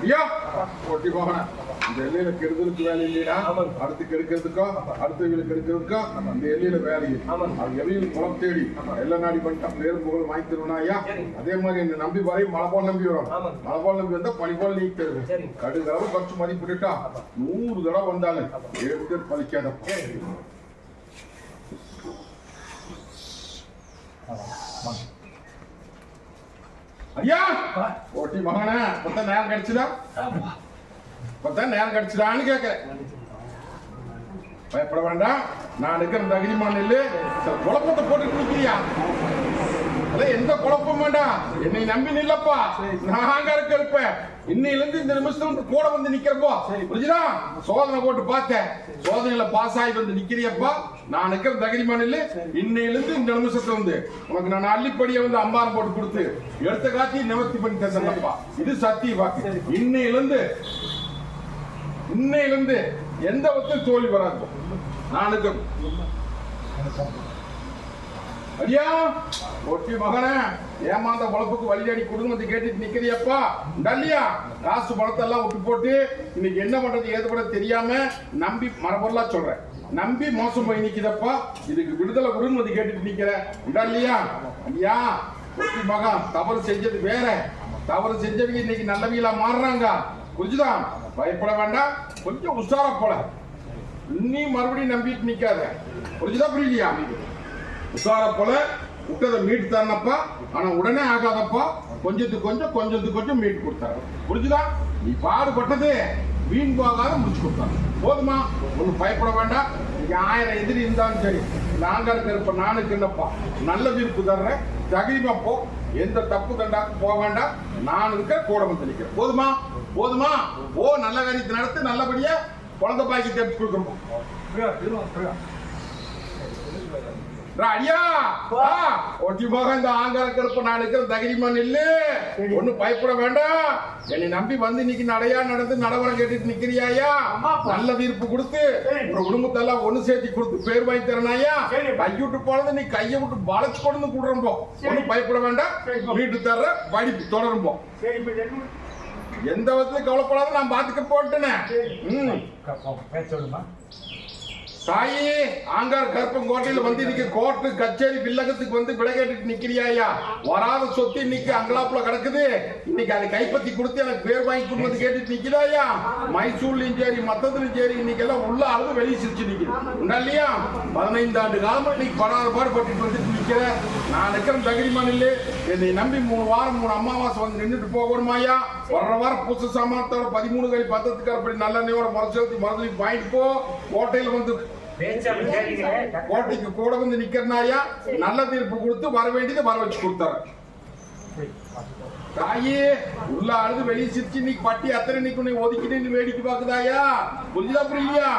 ஐயா! ஒட்டி போகணும் இந்த எல்லையில கெடுக்கிறதுக்கு வேலை இல்லையா அடுத்து கெடுக்கிறதுக்கோ அடுத்த வீடு கெடுக்கிறதுக்கோ இந்த எல்லையில வேலை அது எவையும் குளம் தேடி எல்லாம் நாடி பண்ணிட்டான் பேரும் புகழ் வாங்கி தருவனா ஐயா? அதே மாதிரி என்ன நம்பி வரையும் மழை போல் நம்பி வரும். மழை போல் நம்பி வந்தா பனி போல் நீக்கி தருது கடுகளவு குறைச்சு மதிப்பிட்டுட்டா நூறு தடவை வந்தாலும் எடுத்து பலிக்காதப்பா ஐயா! ஓட்டி மகனே இப்பதான் நேரம் கிடைச்சுதா? இப்பதான் நேரம் கிடைச்சுதான்னு கேட்கிறேன் பயப்பட வேண்டாம். நான் இருக்கிற தகுதிமான இல்ல குழப்பத்தை போட்டு கொடுக்கிறியா எந்த குழப்பம் வேண்டாம். என்னை நம்பி நில்லப்பா. நான் இருக்க இருப்பேன். இன்னையில இருந்து இந்த இருந்து கூட வந்து நிக்கிறப்போ. புரிஞ்சுதா? சோதனை போட்டு பார்த்தேன். சோதனையில பாஸ் ஆகி வந்து நிக்கிறியப்பா. நான் இருக்கிற தகுதிமான இல்ல இன்னையில இருந்து இந்த நிமிஷத்துல வந்து உனக்கு நான் அள்ளிப்படியை வந்து அம்பாரம் போட்டு கொடுத்து எடுத்த காட்சி நிவர்த்தி பண்ணி தந்தேன்ப்பா இது சத்திய வாக்கு. இன்னையில இருந்து இன்னையிலிருந்து எந்த விதத்தில் தோல்வி வராது. நானுக்கு ஐயா ஒட்டி மகனே ஏமாந்த பொழப்புக்கு வழியாடி குடும்பத்தை கேட்டுட்டு நிக்கிறியப்பா. டல்லியா காசு பழத்தெல்லாம் விட்டு போட்டு இன்னைக்கு என்ன பண்றது ஏது பண்ண தெரியாம நம்பி மரபொருளா சொல்றேன். நம்பி மோசம் போய் நிக்குதப்பா. இதுக்கு விடுதலை கொடுன்னு கேட்டுட்டு நிக்கிற. டல்லியா ஐயா ஒட்டி மகன் தவறு செஞ்சது வேற. தவறு செஞ்சவங்க இன்னைக்கு நல்லவங்களா மாறுறாங்க. புரிஞ்சுதான் பயப்பட வேண்டாம். கொஞ்சம் உஷாரா போல நீ மறுபடியும் நம்பிட்டு நிக்காத. புரிஞ்சுதா புரியலையா? உஷாரா போல விட்டதை மீட்டு தரனப்பா ஆனா உடனே ஆகாதப்பா. கொஞ்சத்துக்கு கொஞ்சம் கொஞ்சத்துக்கு கொஞ்சம் மீட்டு கொடுத்தாரு. புரிஞ்சுதா? நீ பாடுபட்டது வீண் போகாத முடிச்சு கொடுத்தாரு. போதுமா? ஒன்றும் பயப்பட வேண்டாம். நீங்க ஆயிரம் எதிரி இருந்தாலும் சரி நாங்க இருக்கிறப்ப நானுக்கு என்னப்பா நல்ல தீர்ப்பு தர்றேன். தகுதிமா போ. எந்த தப்பு கண்டாக்கும் போக வேண்டாம். நான் இருக்க கூட வந்து போதுமா? போதுமா? ஓ நல்ல காரியத்தை நடத்து நல்லபடியா குழந்தை பாக்கி தெரிஞ்சு கொடுக்கணும். ஐயா ஒட்டி போக இந்த ஆங்கார கருப்ப நான் இருக்கிற தைரியமா நில்லு. ஒண்ணும் பயப்பட வேண்டாம். என்னை நம்பி வந்து இன்னைக்கு நடையா நடந்து நடவரம் கேட்டுட்டு நிக்கிறியாயா? நல்ல தீர்ப்பு கொடுத்து உங்க குடும்பத்தை எல்லாம் ஒண்ணு சேர்த்து கொடுத்து பேர் வாங்கி தரனாயா? கைவிட்டு போனது நீ கையை விட்டு வளைச்சு கொண்டு கூடுறோம் ஒண்ணும் பயப்பட வேண்டாம். வீட்டு தர்ற படிப்பு தொடரும் போ. எந்த விதத்துலயும் கவலைப்படாத நான் பாத்துக்க போட்டேனே ம். பேசணுமா தாயி ஆங்கார் கருப்பங்கோட்டையில வந்து இன்னைக்கு கோர்ட்டு கச்சேரி வில்லகத்துக்கு வந்து விலை கேட்டுட்டு நிக்கிறியாயா வராத சொத்து இன்னைக்கு அங்கலாப்புல கிடக்குது. இன்னைக்கு அதை கைப்பற்றி கொடுத்து எனக்கு பேர் வாங்கி கொடுத்து கேட்டுட்டு நிக்கிறாயா மைசூர்லயும் சரி மத்ததுலயும் சரி இன்னைக்கு எல்லாம் உள்ள அளவு வெளியே சிரிச்சு நிக்குது. உண்டா இல்லையா? பதினைந்து ஆண்டு காலமா இன்னைக்கு படாத பாடுபட்டு வந்துட்டு நிக்கிற. நான் இருக்கிற தகுதிமான் இல்லை என்னை நம்பி மூணு வாரம் மூணு அமாவாசை வந்து நின்றுட்டு போகணுமாயா வர்ற வாரம் புதுசு சாமானத்தோட பதிமூணு கை பத்தத்துக்கு அப்படி நல்லெண்ணெயோட முறைச்செலுத்தி மறுதலி வாங்கிட்டு போ. கோட்டையில் வந்து கோட்டைக்கு கூட வந்து நிக்கிறனாயா நல்ல தீர்ப்பு கொடுத்து வர வேண்டியதை வர வச்சு கொடுத்தாரு. தாயே உள்ள அழுது வெளியே சிரிச்சு இன்னைக்கு பட்டி அத்தனை இன்னைக்கு உன்னை ஒதுக்கிட்டு நீ வேடிக்கை பாக்குதாயா புரிஞ்சுதா புரியலையா?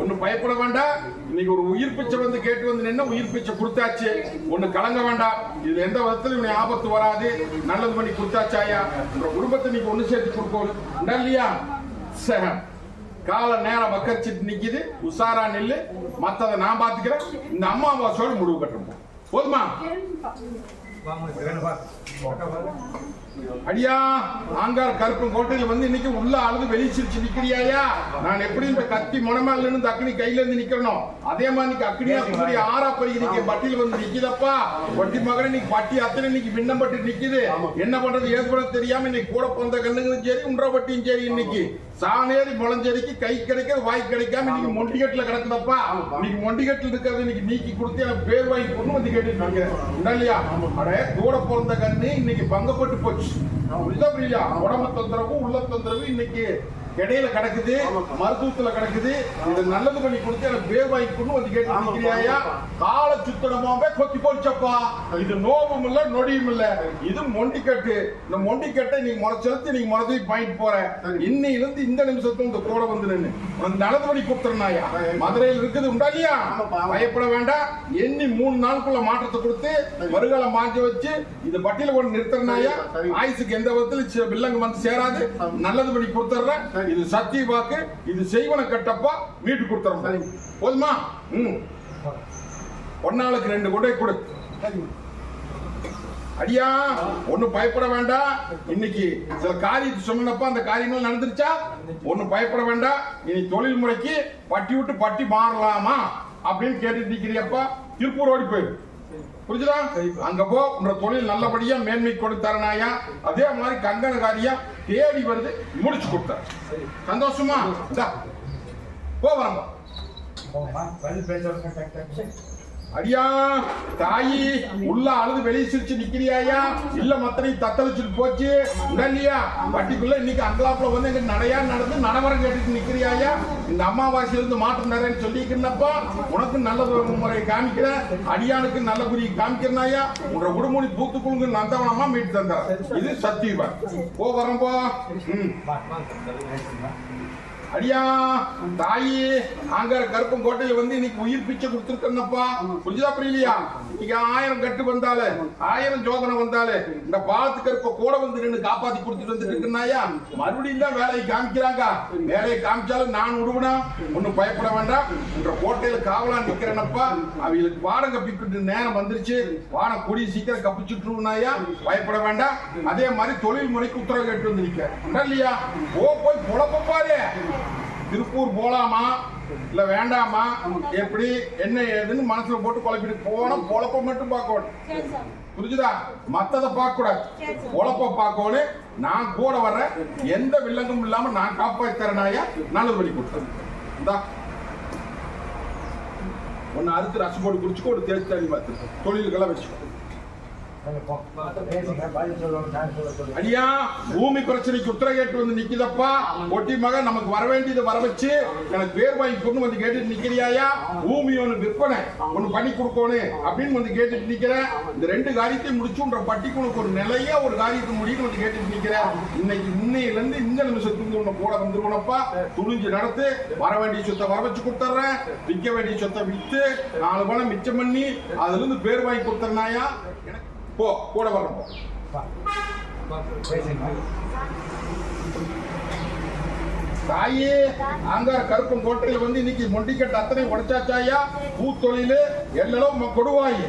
ஒண்ணு பயப்பட வேண்டாம். இன்னைக்கு ஒரு உயிர் பிச்சை வந்து கேட்டு வந்து நின்னா உயிர் பிச்சை கொடுத்தாச்சு. ஒண்ணு கலங்க வேண்டாம். இது எந்த விதத்துல உன்னை ஆபத்து வராது. நல்லது பண்ணி கொடுத்தாச்சாயா? உங்க குடும்பத்தை நீங்க ஒண்ணு சேர்த்து கொடுக்கணும் இல்லையா? சரி கால நேரம் வக்கரிச்சிட்டு நிக்குது உஷாரா நெல்லு. மத்ததை நான் பாத்துக்கிறேன். இந்த அம்மாவாசோட முடிவு கட்டுறோம். போதுமா? அடியா ஆங்கார் கருப்பன் கோட்டையில வந்து இன்னைக்கு உள்ள அழுது வெளிச்சிருச்சு நிக்கிறியாயா? நான் எப்படி இந்த கத்தி முனமேல இருந்து அக்னி கையில இருந்து நிக்கணும் அதே மாதிரி இன்னைக்கு அக்னியா கூடிய ஆறா பறி இன்னைக்கு பட்டியல் வந்து நிக்குதப்பா? வட்டி மகன் இன்னைக்கு பட்டி அத்தனை இன்னைக்கு பின்னப்பட்டு நிக்குது. என்ன பண்றது? பண்ண தெரியாம இன்னைக்கு கூட பிறந்த கண்ணுங்களும் சரி உன்ற பட்டியும் சரி இன்னைக்கு. சாணேரி முளஞ்செடிக்கு கை கிடைக்கிறது வாய் கிடைக்காம இன்னைக்கு மொண்டிகட்டுல கிடக்குதப்பா இன்னைக்கு மொண்டிகட்டுல இருக்கிறது இன்னைக்கு நீக்கி கொடுத்து எனக்கு பேர் வாங்கி கொண்டு வந்து கேட்டுட்டு இருக்கேன் இல்லையா? அட கூட பிறந்த கண்ணு இன்னைக்கு பங்கப்பட்டு போச்சு. புரியுதா புரியலையா? உடம்பு தொந்தரவு உள்ள தொந்தரவு இன்னைக்கு இடையில கிடக்குது மருத்துவத்துல கிடக்குது. இது நல்லது பண்ணி கொடுத்து எனக்கு பேர் வாங்கி கொண்டு வந்து கேட்டு கால சுத்தனமாவே கொத்தி போச்சப்பா இது நோவும் இல்ல நொடியும் இல்ல. இது மொண்டிக்கட்டு. இந்த மொண்டிக்கட்டை நீ முறை செலுத்தி நீ முறை பாயிண்ட் போற. இன்னையில இருந்து இந்த நிமிஷத்துல இந்த கூட வந்து நின்னு. உனக்கு நல்லது பண்ணி கொடுத்துறனாயா மதுரையில் இருக்குது உண்டா இல்லையா? பயப்பட வேண்டாம். எண்ணி மூணு நாளுக்குள்ள மாற்றத்தை கொடுத்து வருகால மாற்றி வச்சு இது பட்டியல கொண்டு நிறுத்துறனாயா ஆயுசுக்கு எந்த விதத்துல வில்லங்க வந்து சேராது. நல்லது பண்ணி கொடுத்துறேன். இது சத்திய வாக்கு இது செய்வன கட்டப்பா மீட்டு கொடுத்துறேன் போதுமா? ம். ஒரு நாளுக்கு ரெண்டு கொண்டை கொடு. அடியா ஒண்ணும் பயப்பட வேண்டாம் இன்னைக்கு சில காரியத்தை சொன்னப்ப அந்த காரியங்கள் நடந்துருச்சா? ஒண்ணும் பயப்பட வேண்டாம் இனி தொழில் முறைக்கு பட்டி விட்டு பட்டி மாறலாமா? அப்படின்னு கேட்டுட்டு நிக்கிறியப்பா திருப்பூர் ஓடி போயிரு. புரிஞ்சுதா? அங்க போ உன்னோட தொழில் நல்லபடியா மேன்மை கொடுத்தாரனாயா அதே மாதிரி கங்கன தேடி வருது முடிச்சு கொடுத்தார் சந்தோஷமா? போவாங்க அடியா தாயி உள்ள அழுது வெளியே சிரிச்சு நிக்கிறியாயா? இல்ல மத்தனை தத்தளிச்சுட்டு போச்சு? உடல்லையா? வட்டிக்குள்ள இன்னைக்கு அங்கலாப்புல வந்து எங்க நடையா நடந்து நடவரம் கேட்டுட்டு நிக்கிறியாயா? இந்த அமாவாசையில இருந்து மாற்றம் நிறைய சொல்லிக்கிறப்பா உனக்கு நல்ல முறையை காமிக்கிறேன். அடியானுக்கு நல்ல குறி காமிக்கிறனாயா உன்ற உடுமொழி பூத்துக்குழுங்க நந்தவனமா மீட்டு தந்தார் இது சத்தியவா போ வரம்போ. ம். அடியா தாயி நாங்க கருப்பம் கோட்டையில வந்து இன்னைக்கு உயிர் பிச்சை கொடுத்துருக்கேன்னப்பா புரிஞ்சுதா புரியலையா? இன்னைக்கு ஆயிரம் கட்டு வந்தாலே ஆயிரம் சோதனை வந்தாலே இந்த பாலத்துக்கு கருப்ப கூட வந்து நின்று காப்பாத்தி கொடுத்துட்டு வந்துட்டு இருக்குனாயா மறுபடியும் தான் வேலையை காமிக்கிறாங்க. வேலையை காமிச்சாலும் நான் விடுவனா ஒன்னும் பயப்பட வேண்டாம். என்ற கோட்டையில காவலா நிக்கிறேனப்பா. அவங்களுக்கு வாடம் கப்பிக்கிட்டு நேரம் வந்துருச்சு. வாடம் கூடிய சீக்கிரம் கப்பிச்சுட்டுருனாயா பயப்பட வேண்டாம். அதே மாதிரி தொழில் முறைக்கு உத்தரவு கேட்டு வந்து நிக்க இல்லையா? ஓ போய் புழப்பப்பாரு திருப்பூர் போலாமா? இல்ல வேண்டாமா எப்படி என்ன ஏதுன்னு மனசுல போட்டு குழப்பிட்டு போனா பொழப்ப மட்டும் பார்க்கணும். சார் புரிஞ்சுதா? மத்தத பார்க்க கூடாது பொழப்ப பார்க்கணும் நான் கூட வர்றேன். எந்த வில்லங்கும் இல்லாம நான் காப்பாத்தி தரனாயா நல்லது வழி கொடுத்தேன் இந்தா. ஒன்னு அறுத்து ரசம் போட்டு குடிச்சுக்கோ ஒரு தேய்ச்சி தண்ணி பார்த்து தொழிலுக்கெல்லாம் வச்சுக்கோ ஐயா பூமி பிரச்சனைக்கு உத்தரவு கேட்டு வந்து நிக்குதப்பா. ஒட்டி மகன் நமக்கு வர வேண்டியதை வர வச்சு எனக்கு பேர் வாங்கி கொண்டு வந்து கேட்டுட்டு நிக்கிறியாயா? பூமி ஒண்ணு விற்பனை ஒண்ணு பண்ணி கொடுக்கணும் அப்படின்னு வந்து கேட்டுட்டு நிக்கிறேன். இந்த ரெண்டு காரியத்தையும் முடிச்சுன்ற பட்டிக்கு உனக்கு ஒரு நிலையா ஒரு காரியத்தை முடியும் வந்து கேட்டுட்டு நிக்கிறேன். இன்னைக்கு முன்னையில இருந்து இந்த நிமிஷத்துக்கு உன்னை கூட வந்துருவனப்பா. துணிஞ்சு நடத்து வர வேண்டிய சொத்தை வர வச்சு கொடுத்துட்றேன். விற்க வேண்டிய சொத்தை வித்து நாலு பணம் மிச்சம் பண்ணி அதுல இருந்து பேர் வாங்கி கொடுத்துறனாயா எனக்கு போ கூட வரணும் போ வா. தாயே அங்க கருப்பன் கோட்டையில வந்து இன்னைக்கு மொண்டிக்கட்டு அத்தனை உடைச்சாச்சாயா பூத்தொழிலு எல்லாம் கொடுவாயி.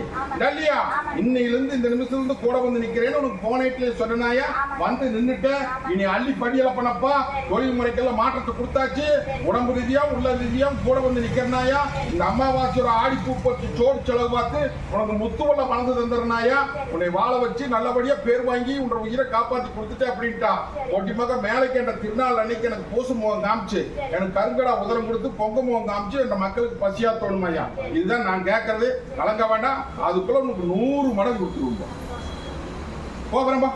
இல்லையா இன்னையிலிருந்து இந்த நிமிஷத்துல இருந்து கூட வந்து நிக்கிறேன்னு உனக்கு போனேட்ல சொன்னாயா வந்து நின்றுட்டேன் இனி அள்ளி படியல பண்ணப்பா. தொழில் முறைக்கெல்லாம் மாற்றத்தை கொடுத்தாச்சு. உடம்பு ரீதியா உள்ள ரீதியா கூட வந்து நிக்கிறனாயா இந்த அம்மாவாசையோட ஆடி பூ போச்சு. சோறு செலவு பார்த்து உனக்கு முத்துவல்ல மணந்து தந்துடுனாயா உன்னை வாழ வச்சு நல்லபடியா பேர் வாங்கி உன்னோட உயிரை காப்பாத்தி கொடுத்துட்டேன் அப்படின்ட்டா. ஒட்டி மக மேலே கேட்ட திருநாள் அன்னைக்கு எனக்கு போசும் முகம் காமிச்சு எனக்கு கருங்கடா உதரம் கொடுத்து பொங்க முகம் காமிச்சு இந்த மக்களுக்கு பசியா ஐயா. இதுதான் நான் கேட்கறது. கலங்க வேண்டாம். அதுக்குள்ள உனக்கு நூறு மடங்கு கொடுத்துருவோம் போகிறேன்பா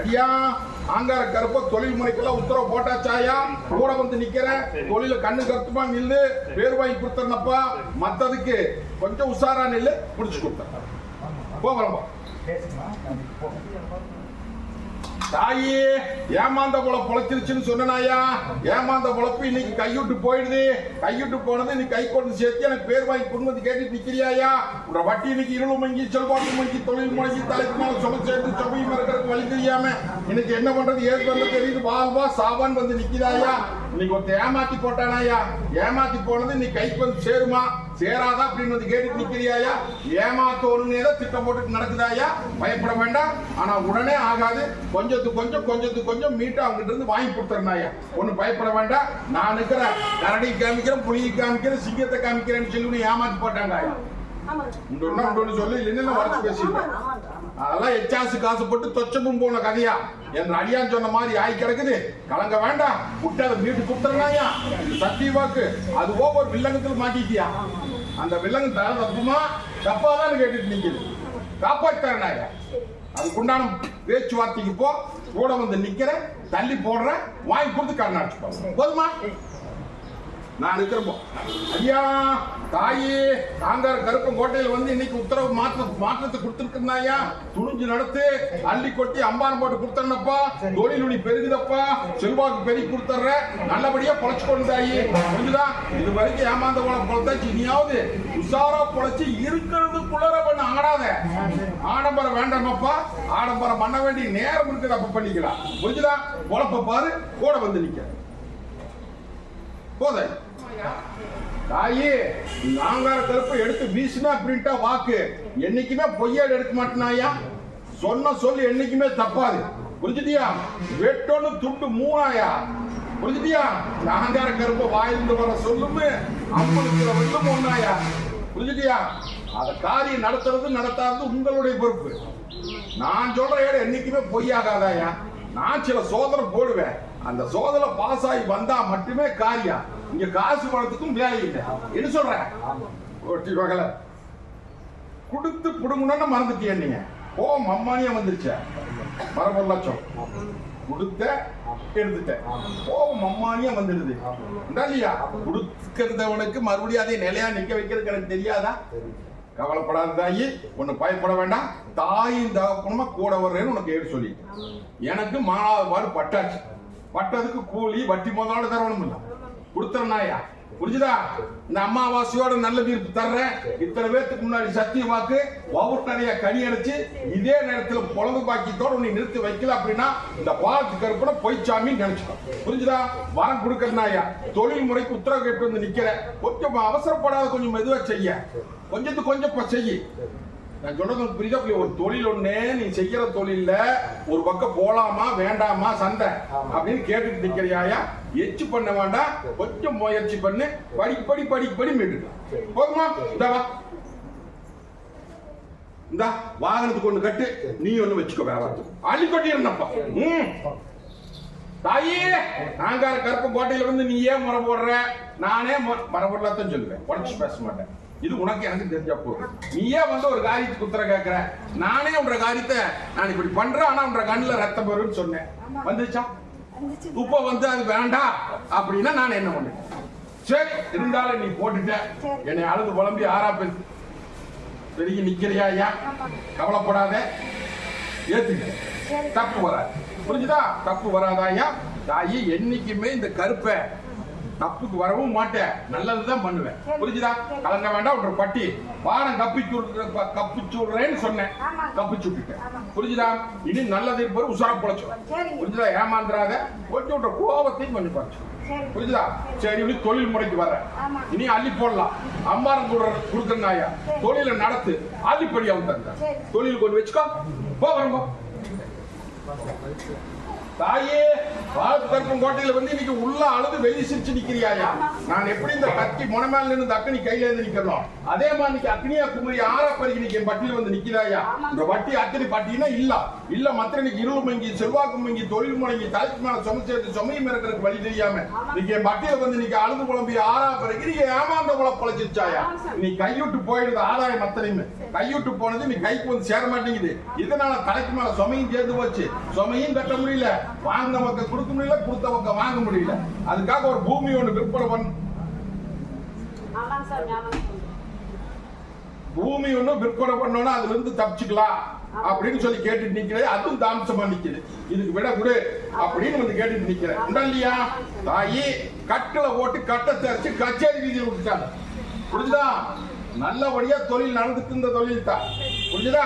அடியா ஆங்கார கருப்ப தொழில் முறைக்கெல்லாம் உத்தரவு போட்டாச்சாயா கூட வந்து நிக்கிறேன். தொழில கண்ணு கருத்துமா நில்லு. பேர் வாங்கி கொடுத்தனப்பா மத்ததுக்கு கொஞ்சம் உஷாரா நில்லு. முடிச்சு கொடுத்தேன். போகிறோம்பா தாயே ஏமாந்த போல பொழைச்சிருச்சுன்னு சொன்னாயா ஏமாந்த பொழப்பு இன்னைக்கு கையுட்டு போயிடுது. கையுட்டு போனது இன்னைக்கு கை கொண்டு சேர்த்து எனக்கு பேர் வாங்கி கொண்டு கேட்டு நிக்கிறியாயா? உன்ற வட்டி இன்னைக்கு இருள் மங்கி செல்வாக்கு மங்கி தொழில் முடங்கி தலைக்கு மேல சொல்ல சேர்த்து சுமையும் இருக்கிறதுக்கு வழி தெரியாம இன்னைக்கு என்ன பண்றது? ஏது பண்ண தெரியுது. வாழ்வா சாவான் வந்து நிக்கிறாயா இன்னைக்கு ஒருத்த ஏமாத்தி போட்டானாயா? ஏமாத்தி போனது இன்னைக்கு கைக்கு வந்து சேருமா? சேராதா அப்படின்னு வந்து கேட்டு நிக்கிறியாயா ஏமாத்தோன்னு தான் திட்டம் போட்டுட்டு நடக்குதாயா பயப்பட வேண்டாம். ஆனா உடனே ஆகாது. கொஞ்சத்துக்கு கொஞ்சம் கொஞ்சத்துக்கு கொஞ்சம் மீட்டா அவங்ககிட்ட இருந்து வாங்கி கொடுத்துறனாயா ஒண்ணும் பயப்பட வேண்டாம். நான் இருக்கிறேன் கரடி காமிக்கிறேன் புலியை காமிக்கிறேன் சிங்கத்தை காமிக்கிறேன்னு சொல்லி ஏமாத்தி போட்டாங்க உண்டு ஒண்ணு சொல்லி. இல்லைன்னா ஆமாங்க. ஆமாங்க. அதெல்லாம் எச்சாசு காசு போட்டு தொச்சமும் போன கதையா? என் அடியான் சொன்ன மாதிரி ஆகி கிடக்குது. கலங்க வேண்டாம். விட்டு அதை மீட்டு கொடுத்துறாயா சத்திய வாக்கு. அது ஒவ்வொரு வில்லங்கத்தில் மாட்டிட்டியா? அந்த வில்லங்கம் தர தப்புமா? தப்பாதான் கேட்டுட்டு நிக்குது. அதுக்கு அதுக்குண்டான பேச்சுவார்த்தைக்கு போ. கூட வந்து நிக்கிறேன் தள்ளி போடுறேன் வாங்கி கொடுத்து கண்ணாடிச்சு போதுமா? நான் இருக்கிறப்போ. ஐயா தாயே தாங்கார கருப்பம் கோட்டையில வந்து இன்னைக்கு உத்தரவு மாற்ற மாற்றத்தை கொடுத்துருக்குறாயா துணிஞ்சு நடத்து அள்ளி கொட்டி அம்பாரம் போட்டு கொடுத்தனப்பா தொழில் நுனி பெருகுதப்பா. செல்வாக்கு பெருகி கொடுத்துட்ற நல்லபடியா பொழைச்சு கொண்டு தாயி. புரிஞ்சுதா? இது வரைக்கும் ஏமாந்த போல பொழைத்தாச்சு இனியாவது உஷாரா பொழைச்சு இருக்கிறது குளர பண்ண ஆடாத. ஆடம்பரம் வேண்டாமப்பா. ஆடம்பரம் பண்ண வேண்டிய நேரம் இருக்குது அப்ப பண்ணிக்கலாம். புரிஞ்சுதா? பொழப்ப பாரு கூட வந்து நிக்க. போதை தாயி நாங்கார கருப்பு எடுத்து வீசினா பிரிண்டா வாக்கு. என்னைக்குமே பொய்யாடு எடுக்க மாட்டேனாயா சொன்ன சொல்லு என்னைக்குமே தப்பாது. புரிஞ்சுட்டியா? வெட்டோன்னு துண்டு மூணாயா புரிஞ்சுட்டியா? நாங்கார கருப்பு வாயிலிருந்து வர சொல்லுமே அம்மனுக்கு வெள்ளும் ஒண்ணாயா புரிஞ்சுட்டியா? அத காரியம் நடத்துறது நடத்தாதது உங்களுடைய பொறுப்பு. நான் சொல்ற இடம் என்னைக்குமே பொய்யாகாதாயா நான் சில சோதனை போடுவேன். அந்த சோதனை பாஸ் ஆகி வந்தா மட்டுமே காரியம். இங்க காசு பணத்துக்கும் வேலை இல்லை. என்ன சொல்றேன் ஒட்டி வகல கொடுத்து புடுங்கணும்னு மறந்துட்டிய நீங்க. ஓ மம்மானியா வந்துருச்ச. மரபொரு லட்சம். கொடுத்த எடுத்துட்டேன். ஓ மம்மானியா வந்துடுது. இல்லையா? கொடுக்கிறதவனுக்கு மறுபடியும் அதை நிலையா நிக்க வைக்கிறதுக்கு எனக்கு தெரியாதா? கவலைப்படாத தாயி உன்னை பயப்பட வேண்டாம். தாயின் தகப்பனமா கூட வர்றேன்னு உனக்கு ஏடு சொல்லி. எனக்கு மானாவது பாடு பட்டாச்சு. பட்டதுக்கு கூலி வட்டி முதலாளி தரணும் இல்லை கொடுத்துறனாயா புரிஞ்சுதா? இந்த அமாவாசையோட நல்ல தீர்ப்பு தர்றேன். இத்தனை பேர்த்துக்கு முன்னாடி சத்திய வாக்கு ஒவ்வொரு நிறைய கனி அடிச்சு இதே நேரத்துல பொழுது பாக்கியத்தோட உன்னை நிறுத்தி வைக்கல அப்படின்னா இந்த பாலத்து கருப்பனை பொய்ச்சாமின்னு நினைச்சிடும் புரிஞ்சுதா? வரம் கொடுக்கறனாயா தொழில் முறைக்கு உத்தரவு கேட்டு வந்து நிக்கிற கொஞ்சம் அவசரப்படாத கொஞ்சம் மெதுவா செய்ய. கொஞ்சத்துக்கு கொஞ்சம் இப்ப நான் உனக்கு புரியுதா? ஒரு தொழில் ஒண்ணு நீ செய்யற தொழில்ல ஒரு பக்கம் போலாமா வேண்டாமா சண்டை அப்படின்னு கேட்டுட்டு நிக்கிறியாயா? எச்சு பண்ண வேண்டாம். கொஞ்சம் முயற்சி பண்ணு. படி படி படி படி மீட்டு போதுமா? இந்தா வா. இந்தா வாகனத்துக்கு ஒண்ணு கட்டு. நீ ஒண்ணு வச்சுக்கோ வியாபாரத்துக்கு. அள்ளி கொட்டிருந்தப்பா ம். தாயே நாங்கார கருப்பு கோட்டையில வந்து நீ ஏன் முறை போடுற? நானே மரபொருளாத்தான் சொல்லுவேன். உடச்சு பேச மாட்டேன். இது உனக்கு எனக்கு தெரிஞ்சா போதும். நீயே வந்து ஒரு காரியத்துக்கு உத்தர கேட்கிற. நானே உன்ற காரியத்தை நான் இப்படி பண்றேன் ஆனா உன்ற கண்ணுல ரத்தம் வரும்னு சொன்னேன். வந்துச்சா. இப்ப வந்து அது வேண்டாம் அப்படின்னா நான் என்ன பண்ணேன்? சரி இருந்தாலும் நீ போட்டுட்ட. என்னை அழுது புலம்பி ஆறா பெண் பெருகி நிக்கிறியா ஐயா? கவலைப்படாத. ஏத்துக்க. தப்பு வராது. புரிஞ்சுதா? தப்பு வராதாயா தாயி என்னைக்குமே இந்த கருப்பை தப்புக்கு வரவும் மாட்டேன். நல்லதுதான் பண்ணுவேன். புரிஞ்சுதா? கலங்க வேண்டாம் ஒரு பட்டி. பாடம் கப்பிச்சு கப்பிச்சு விடுறேன்னு சொன்னேன். கப்பிச்சு விட்டுட்டேன் புரிஞ்சுதா? இனி நல்லது இருப்பது உசாரா பொழைச்சோம். புரிஞ்சுதா? ஏமாந்துறாத. கொஞ்சம் விட்ட கோபத்தையும் கொஞ்சம் குறைச்சு. புரிஞ்சுதா? சரி. இப்படி தொழில் முறைக்கு வர. இனி அள்ளி போடலாம். அம்மாரம் கூட கொடுக்கறாயா தொழிலை நடத்து. அள்ளிப்படி அவங்க தந்தா. தொழில் கொண்டு வச்சுக்கோ. போ வரம்போ தாயே பாலத்து கருப்பம் கோட்டையில வந்து இன்னைக்கு உள்ள அழுது வெளி சிரிச்சு நிக்கிறியாயா? நான் எப்படி இந்த கத்தி முனமேல நின்று அக்கனி கையில இருந்து நிக்கணும் அதே மாதிரி இன்னைக்கு அக்னியா குமரி ஆறா பறிக்கு இன்னைக்கு என் பட்டியல வந்து நிக்கிறாயா? இந்த வட்டி அத்தனை பட்டினா இல்ல. இல்ல மத்த இன்னைக்கு இருள் மங்கி செல்வாக்கு மங்கி தொழில் முடங்கி தலைக்கு மேல சும சுமையும் இருக்கிறதுக்கு வழி தெரியாம இன்னைக்கு என் பட்டியல வந்து இன்னைக்கு அழுது குழம்பி ஆறா பிறகு நீங்க ஏமாந்த போல பொழைச்சிருச்சாயா? நீ கையுட்டு போயிடுது ஆதாயம் அத்தனையுமே கையுட்டு போனது நீ கைக்கு வந்து சேர மாட்டேங்குது. இதனால தலைக்கு மேல சுமையும் சேர்ந்து போச்சு. சுமையும் கட்ட முடியல. வாங்கின பக்கம் கொடுக்க முடியல கொடுத்த பக்கம் வாங்க முடியல. அதுக்காக ஒரு பூமி ஒண்ணு விற்பனை பண்ண. பூமி ஒண்ணு விற்பனை பண்ணோம்னா அதுல இருந்து தப்பிச்சுக்கலாம் அப்படின்னு சொல்லி கேட்டுட்டு நிக்கிறேன். அதுவும் தாமசமா நிக்குது. இதுக்கு விட கொடு அப்படின்னு வந்து கேட்டுட்டு நிக்கிறேன். இல்லையா? தாயி கட்டில போட்டு கட்டை தேர்ச்சி கச்சேரி வீதியில் விட்டுட்டாங்க. புரிஞ்சுதா? நல்லபடியா தொழில் நடந்துட்டு இருந்த தொழில் தான் புரிஞ்சுதா?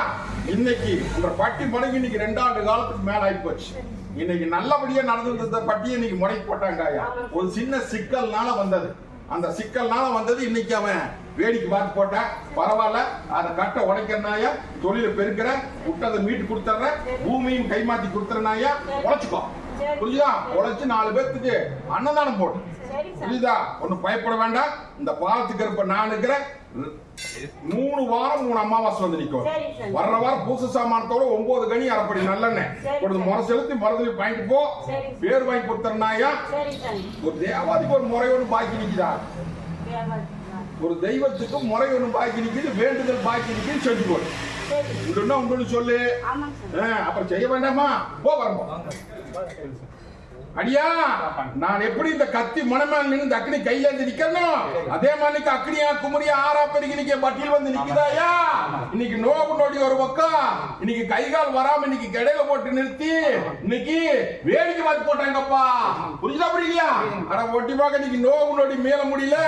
இன்னைக்கு உங்க பட்டி மடங்கு இன்னைக்கு ரெண்டாண்டு காலத்துக்கு மேல ஆகி போச்சு. இன்னைக்கு நல்லபடியா நடந்துட்டு இருந்த பட்டியை இன்னைக்கு முறைக்கு போட்டாங்க ஒரு சின்ன சிக்கல்னால வந்தது. அந்த சிக்கல்னால வந்தது இன்னைக்கு அவன் வேடிக்கை பார்த்து போட்டான். பரவாயில்ல அதை கட்ட உடைக்கிறனாயா? தொழில பெருக்கிற விட்டதை மீட்டு கொடுத்துட்ற பூமியும் கைமாத்தி கொடுத்துறனாயா உழைச்சுக்கோ. புரியுதா உழைச்சு நாலு பேர்த்துக்கு அன்னதானம் போடு. புரியுதா ஒன்னும் பயப்பட வேண்டாம். இந்த பாலத்துக்கு இருப்ப நான் இருக்கிறேன். மூணு வாரம் மூணு அமாவாசை வந்து சரி. வர்ற வாரம் பூச சாமானத்தோட ஒன்பது கனி அரைப்படி நல்லெண்ணெய். கொடுத்து. முறை செலுத்தி மருந்துல வாங்கிட்டு போ. பேர் வாங்கி சாமி ஒரு தேவாதிக்கு ஒரு முறை ஒன்று பாக்கி வியாபாரத்துக்கு ஒரு தெய்வத்துக்கு முறை ஒன்று பாக்கி நிக்குது வேண்டுதல் பாக்கி நிக்குது செஞ்சு போடு. உண்டுன்னா உண்டுன்னு சொல்லு. அப்புறம் செய்ய வேண்டாமா? போ வரம்போ. அடியா! நான் எப்படி இந்த கத்தி மனமேல் நின்று அக்னி கையிலேந்து நிக்கணும்? அதே மாதிரி அக்னியா குமரியா ஆறா பெருகி நிக்க பட்டியல் வந்து நிக்குதாயா? இன்னைக்கு நோவு நோடி ஒரு பக்கம். இன்னைக்கு கை கால் வராம இன்னைக்கு கடையில போட்டு நிறுத்தி இன்னைக்கு வேடிக்கை பார்த்து போட்டாங்கப்பா. புரியுதா புரியலையா அட ஒட்டி பார்க்க இன்னைக்கு நோவு நோடி மேல முடியல.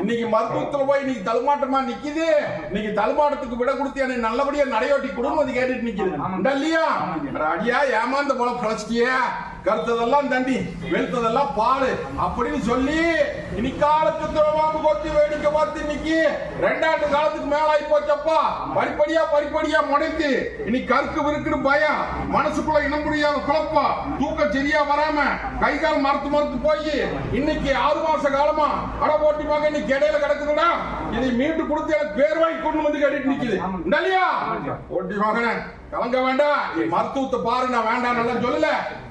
இன்னைக்கு மருத்துவத்துல போய் இன்னைக்கு தலுமாட்டமா நிக்குது. இன்னைக்கு தலுமாட்டத்துக்கு விட கொடுத்து என்னை நல்லபடியா நடையோட்டி குடும்பம் வந்து கேட்டுட்டு நிக்குது. இல்லையா? அடியா ஏமாந்த போல பிழைச்சிட்டியே கருத்ததெல்லாம் தண்ணி வெளுத்ததெல்லாம் பாடு அப்படின்னு சொல்லி இன்னைக்காலத்து துறவாம கொத்தி வேடிக்கை பார்த்து இன்னைக்கு ரெண்டாண்டு காலத்துக்கு மேல ஆகி போச்சப்பா. படிப்படியா படிப்படியா முடைத்து இன்னைக்கு கருக்கு விருக்குன்னு பயம். மனசுக்குள்ள இனம் முடியாத குழப்பம். தூக்கம் சரியா வராம கை கால் மறுத்து மறுத்து போய் இன்னைக்கு ஆறு மாச காலமா அட போட்டி மகன் இன்னைக்கு இடையில கிடக்குதுடா. இதை மீண்டு கொடுத்து எனக்கு பேர் வாங்கி கொண்டு வந்து கேட்டுட்டு நிக்குது. இல்லையா ஓட்டி மகனே கலங்க வேண்டாம். மருத்துவத்தை பாரு நான் வேண்டாம் நல்லா சொல்லல.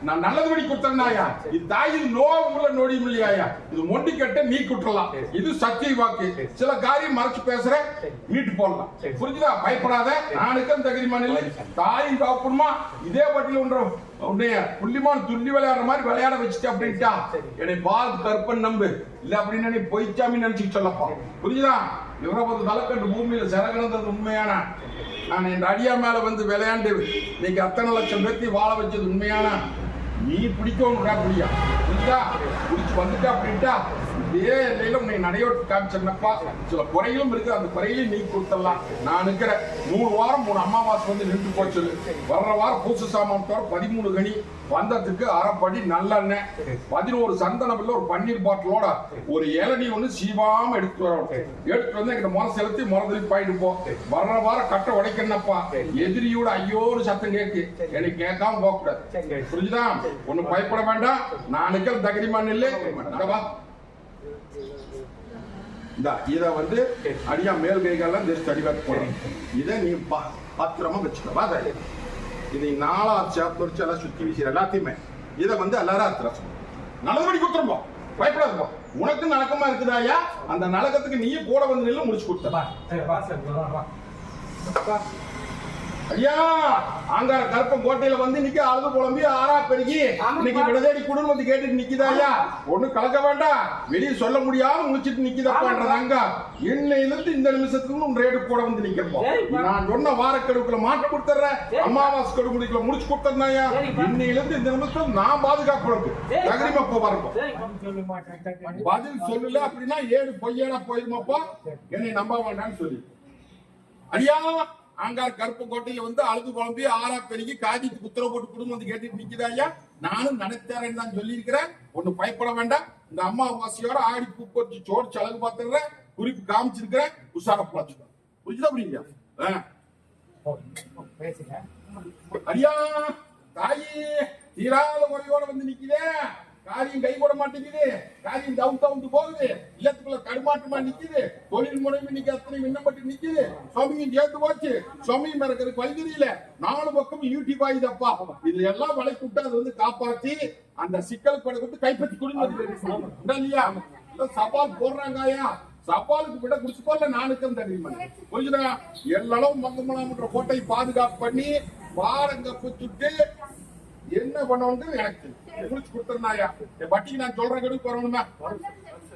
நான் நல்லதுபடி கொடுத்தேன்னாயா இது தாயில் நோவுல நொடியும் இல்லையாயா இது மொண்டி கட்ட நீ குற்றலாம். இது சத்திய வாக்கு. சில காரியம் மறைச்சு பேசுற மீட்டு போடலாம். புரிஞ்சுதா? பயப்படாத. நானுக்கும் தகுதிமான இல்லை. தாயும் காப்பணுமா இதே பட்டியல ஒன்ற உன்னைய புள்ளிமான் துள்ளி விளையாடுற மாதிரி விளையாட வச்சுட்டு அப்படின்ட்டா. என்னை பார்த்து கற்பன் நம்பு. இல்ல அப்படின்னு பொய்ச்சாமி நினைச்சு சொல்லப்பா. புரியுதா இருபது தலைக்கட்டு பூமியில் சிறகணந்தது உண்மையான? நான் என் அடியா மேல வந்து விளையாண்டு இன்னைக்கு அத்தனை லட்சம் பேர்த்தி வாழ வச்சது உண்மையான? நீ பிடிக்கணும்டா புரியா புரிஞ்சா? பிடிச்சு வந்துட்டா அப்படின்ட்டா அதே எல்லையில உன்னை நடையோட்டு காமிச்சிருந்தப்பா சில குறையிலும் இருக்கு. அந்த குறையிலையும் நீ கொடுத்துடலாம். நான் இருக்கிற மூணு வாரம் மூணு அமாவாசை வந்து நின்று போச்சு. வர்ற வாரம் பூசு தோற பதிமூணு கனி. வந்ததுக்கு அரைப்படி நல்லெண்ணெய். பதினோரு சந்தன பிள்ளை ஒரு பன்னீர் பாட்டிலோட ஒரு இளநீ ஒன்று சீவாம எடுத்து வரணும். எடுத்து வந்து எங்கிட்ட முறை செலுத்தி முறதலி பாயிட்டு போ. வர்ற வாரம் கட்டை உடைக்கணும்ப்பா எதிரியோட ஐயோன்னு சத்தம் கேட்கு. எனக்கு கேட்காம போக கூடாது ஒன்னும் பயப்பட வேண்டாம். நான் இருக்கிற தகுதிமான இல்லை. இங்க இந்தா இத வந்து அடியா மேல் கைகாலாம் தெரிச்சு அடிவாக்கு போறோம் இதை நீ ப- பத்திரமா வச்சுக்க வா. இதை. நாலா சேர்த்து எல்லாம் சுத்தி வீசிற எல்லாத்தையுமே. இதை வந்து எல்லாரும் அர்த்தம் நல்லபடி குத்துறோம் பயப்படாத உனக்கு நலக்கமா இருக்குதாயா அந்த நலக்கத்துக்கு நீயே கூட வந்து நின்று முடிச்சு கொடுத்த ஐயா ஆங்கார கருப்பம் கோட்டையில வந்து நிக்க அழுது புலம்பி ஆறா பெருகி இன்னைக்கு விடதேடி வந்து கேட்டுட்டு நிக்குதா ஐயா? ஒண்ணும் கலக்க வேண்டாம். வெளியே சொல்ல முடியாம முடிச்சிட்டு நிக்குதப்பான்றதாங்க இன்னையில இருந்து இந்த நிமிஷத்துக்கு உன் ரேடு கூட வந்து நிக்கிறோம். நான் சொன்ன வாரக்கெடுப்புல மாட்டு கொடுத்துறேன். அமாவாசை கெடுமுடிக்குள்ள முடிச்சு கொடுத்தேன்னாயா சரிப்பா. இன்னையில இருந்து இந்த நிமிஷம் நான் பாதுகாப்பு இருக்கு சரி. தகரிமா போ. வரப்போ பதில் சொல்லல அப்படின்னா ஏழு பொய்யனா போயிருமாப்பா? என்னை நம்ப வேண்டாம்னு சொல்லி. ஐயா ஆங்கார் கருப்பு கோட்டையில வந்து அழுது குழம்பி ஆறா பெருகி காதிக்கு உத்தரவு போட்டு குடும்பம் வந்து கேட்டுட்டு நிக்குதா ஐயா? நானும் நடத்தேறேன்னு தான் சொல்லியிருக்கிறேன். ஒண்ணு பயப்பட வேண்டாம். இந்த அம்மாவாசையோட ஆடி பூ பறிச்சு சோறு சலகு பார்த்துடுறேன் குறிப்பு காமிச்சிருக்கிறேன். உஷார போச்சு புரிஞ்சுதா புரியுதா? பேசுங்க ஐயா தாயே தீராத முறையோட வந்து நிக்கிறேன் காரியம் கை கூட மாட்டேங்குது. காரியம் டவுன் தவுந்து போகுது. இல்லத்துக்குள்ள கடுமாட்டமா நிக்குது. தொழில் முறையும் இன்னைக்கு அத்தனை விண்ணப்பட்டு நிக்குது. சுவாமியும் சேர்த்து போச்சு. சுவாமியும் இருக்கிறதுக்கு வழி தெரியல. நாலு பக்கம் யூடியூப் ஆயுதப்பா. இது எல்லாம் வலை விட்டு அதை வந்து காப்பாத்தி அந்த சிக்கல் படை கொடுத்து கைப்பற்றி கொடுங்க. இல்லையா? சவால் போடுறாங்கயா சவாலுக்கு விட குடிச்சு போல நானுக்கும் தெரியுமா புரிஞ்சுதா? எல்லளவும் மங்கமலாம்ன்ற கோட்டை பாதுகாப்பு பண்ணி பாரங்க குத்துட்டு என்ன பண்ணணும் எனக்கு குடிச்சு கொடுத்துருந்தாயா என் வட்டிக்கு நான் சொல்ற கெடுக்கு வரணுமே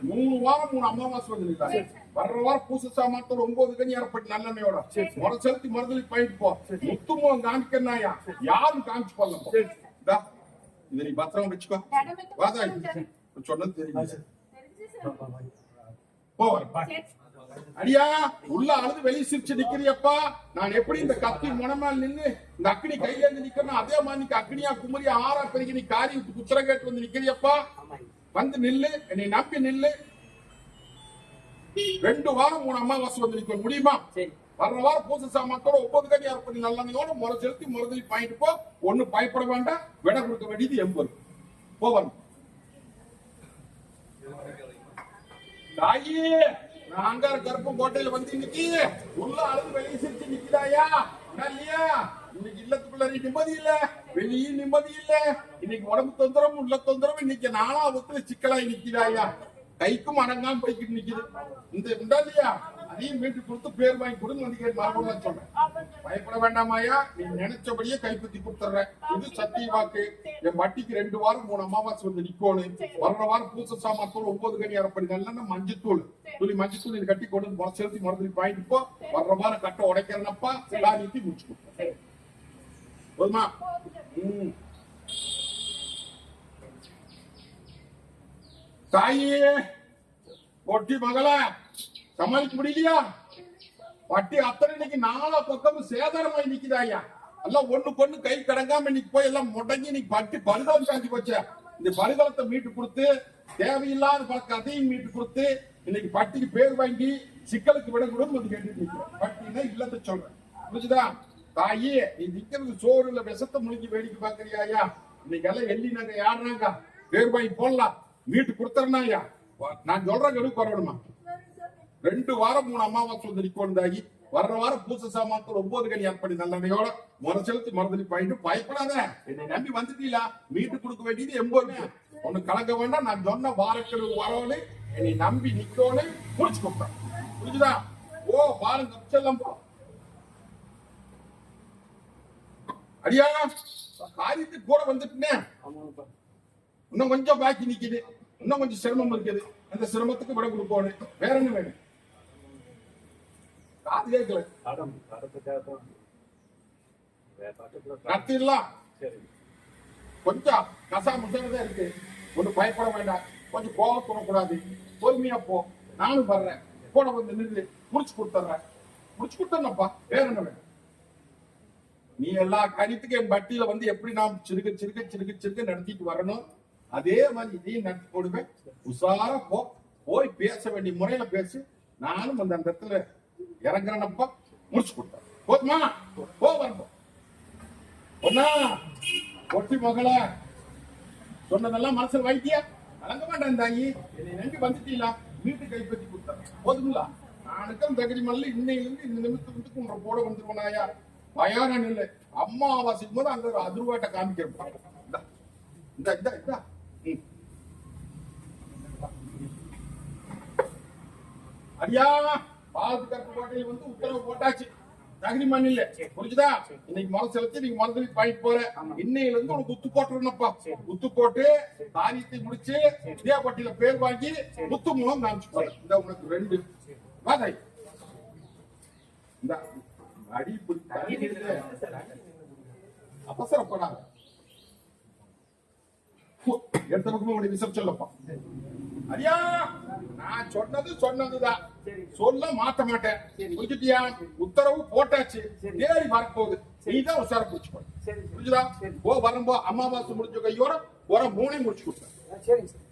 மூணு வாரம் மூணு அமாவாசை வந்து வர்ற வாரம் பூச சாமானத்தோட ஒன்பது கனி இறப்பட்டு நல்லெண்ணையோட. முறை செலுத்தி மருதலி போயிட்டு போ. முத்துமோ காமிக்கனாயா யாரும் காமிச்சு போடலாம் இதை நீ பத்திரம் வச்சுக்கோ. வாதா சொன்னது தெரியும் போ அடியா உள்ள அழுது வெளிய சிரிச்சு நிக்கிறியப்பா. நான் எப்படி இந்த கத்தி முனமேல் நின்னு இந்த அக்னி கையில இருந்து நிக்கிறேன் அதே மாதிரி நீ அக்னியா குமரி ஆறா பெருகி நீ காரி குத்திர கேட்டு வந்து நிக்கிறியப்பா. வந்து நில்லு என்னை நம்பி நில்லு. ரெண்டு வாரம் மூணு அமாவாசை வந்து நிக்க முடியுமா? வர்ற வாரம் பூச சாமானத்தோட ஒன்பது கடி அறுப்படி நல்லெண்ணையோட முறை செலுத்தி முறதலி பாயிட்டு போ. ஒண்ணு பயப்பட வேண்டாம். விட கொடுக்க வேண்டியது எம்பது போவாங்க தாயி நான் அங்கார கருப்பு கோட்டையில வந்து இன்னைக்கு உள்ள அழுது வெளியே சிரிச்சு நிக்கிறாயா இல்லையா இன்னைக்கு இல்லத்துக்குள்ள நீ நிம்மதி இல்ல. வெளியே நிம்மதி இல்ல. இன்னைக்கு உடம்பு தொந்தரவும் உள்ள தொந்தரவும் இன்னைக்கு நாலாவத்துல சிக்கலாய் நிக்கிறாயா கைக்கும் அடங்காம போய்கிட்டு நிக்குது. இந்த உண்டா இல்லையா அதையும் மீட்டு கொடுத்து பேர் வாங்கி கொடுங்க வந்து கேட்டு மறுபடியும் சொல்றேன். பயப்பட வேண்டாமாயா நீ நினைச்சபடியே கைப்பற்றி கொடுத்துறேன் இது சத்திய வாக்கு. என் வட்டிக்கு ரெண்டு வாரம் மூணு அமாவாசை வந்து நிக்கோணும் வர்ற வாரம் பூச சாமாத்தூள் ஒன்பது கணி அரைப்படி நல்ல மஞ்சத்தூள். துளி மஞ்சத்தூள் இது கட்டி கொண்டு வந்து முறை செலுத்தி மறுபடியும் வாங்கிட்டு போ. வர்ற வாரம் கட்ட உடைக்கிறனப்பா. காரியத்தை முடிச்சு கொடுப்பேன் போதுமா? ம். தாயே ஒட்டி மகளா. சமாளிக்க முடியலையா? வட்டி அத்தனை இன்னைக்கு நாலா பக்கமும் சேதாரமாய் நிக்குதாயா எல்லாம் ஒண்ணு பொண்ணு கை கடங்காம இன்னைக்கு போய் எல்லாம் முடங்கி இன்னைக்கு பட்டி பருகலம் சாஞ்சி போச்சு. இந்த பருகலத்தை மீட்டு கொடுத்து தேவையில்லாத பழக்க அதையும் மீட்டு கொடுத்து இன்னைக்கு பட்டிக்கு பேர் வாங்கி சிக்கலுக்கு விட கூட வந்து கேட்டு நிக்கிறேன். பட்டினா இல்லத்தை சொல்றேன். புரிஞ்சுதா? தாயே நீ நிக்கிறது சோறு இல்ல விஷத்தை முடிஞ்சு வேடிக்கை பாக்குறியாயா இன்னைக்கு எல்லாம் எள்ளி நாங்க யாடுறாங்க பேர் வாங்கி போடலாம். மீட்டு கொடுத்துறனாயா நான் சொல்றேன் எடுக்க குறவணுமா ரெண்டு வாரம் மூணு அமாவாசை வந்து நிக்கொண்டாகி வர்ற வாரம் பூச சாமான்கள் ஒன்பது கணி ஏற்படி நல்லெண்ணையோட முறை செலுத்தி மறுதலி பாயிட்டு பயப்படாத. என்னை நம்பி வந்துட்டீங்களா? மீட்டு கொடுக்க வேண்டியது எம்போமே ஒண்ணு கலக்க வேண்டாம் நான் சொன்ன வாரக்கிழமை வரோன்னு என்னை நம்பி நிக்கோன்னு முடிச்சு கொடுத்தேன் புரிஞ்சுதா? ஓ பாருங்க செல்லம் போ. அடியா காரியத்துக்கு கூட வந்துட்டேன். இன்னும் கொஞ்சம் பாக்கி நிக்குது. இன்னும் கொஞ்சம் சிரமம் இருக்குது. அந்த சிரமத்துக்கு விட கொடுக்கணும் வேற என்ன வேணும்? காது கேட்கல கடன் கடத்துக்காக தான். சரி. கொஞ்சம் கசா முசைதான் இருக்கு. ஒன்றும் பயப்பட வேண்டாம். கொஞ்சம் கோவம் தோணக்கூடாது பொறுமையா போ. நானும் வர்றேன். கூட வந்து நின்று முடிச்சு கொடுத்துட்றேன். முடிச்சு கொடுத்துறேன்ப்பா வேற என்ன வேணும்? நீ எல்லா காரியத்துக்கும் என் பட்டியில வந்து எப்படி நாம் சிறுக சிறுக சிறுக சிறுக நடத்திட்டு வரணும்? அதே மாதிரி இதையும் நடத்தி போடுவேன். உஷாரா போ. போய் பேச வேண்டிய முறையில பேசு. நானும் அந்த அந்த இடத்துல இறங்குறேனப்பா முடிச்சு கொடுத்தேன் போதுமா? போ வரணும் பொண்ணா ஒட்டி மகள. சொன்னதெல்லாம் மனசுல வைத்தியா? வழங்க மாட்டேன் தாயி. என்னை நம்பி வந்துட்டீங்களா வீட்டு கைப்பற்றி கொடுத்தாங்க போதுங்களா? நானுக்கும் தகுதி மல்ல இன்னையிலிருந்து இந்த நிமிஷத்துக்கு உங்களை போட வந்துருவனாயா பயானம் இல்லை. அம்மாவாசைக்கும் போது அங்க ஒரு அதிர்வாட்டை காமிக்கிறப்பா இந்த. இந்த இந்த அடியா. பாலத்து கருப்பு கோட்டையில் வந்து உத்தரவு போட்டாச்சு. தகுதி மண் இல்ல. புரிஞ்சுதா? இன்னைக்கு மரம் செலுத்தி நீங்க மரத்துல பாயிட்டு போற. இன்னையில இருந்து உனக்கு குத்து போட்டுருனப்பா குத்து போட்டு காரியத்தை முடிச்சு இதே பட்டியல பேர் வாங்கி முத்து மூலம் போற இந்த உனக்கு ரெண்டு. வாதாய் இந்த அடி. அவசரப்படாத. எடுத்த பக்கமும் உடைய விசம் சொல்லப்பா. அரியா நான் சொன்னது சொன்னதுதான். சொல்ல மாட்ட மாட்டேன். புரிஞ்சுட்டியா? உத்தரவு போட்டாச்சு. தேடி வரப்போகுது நீதான் உசார புடிச்சுக்கோ புரிஞ்சுதா? ஓ வரும்போ அமாவாசை முடிஞ்ச கையோட ஒரு மூணையும் முடிச்சு கொடுத்தேன்.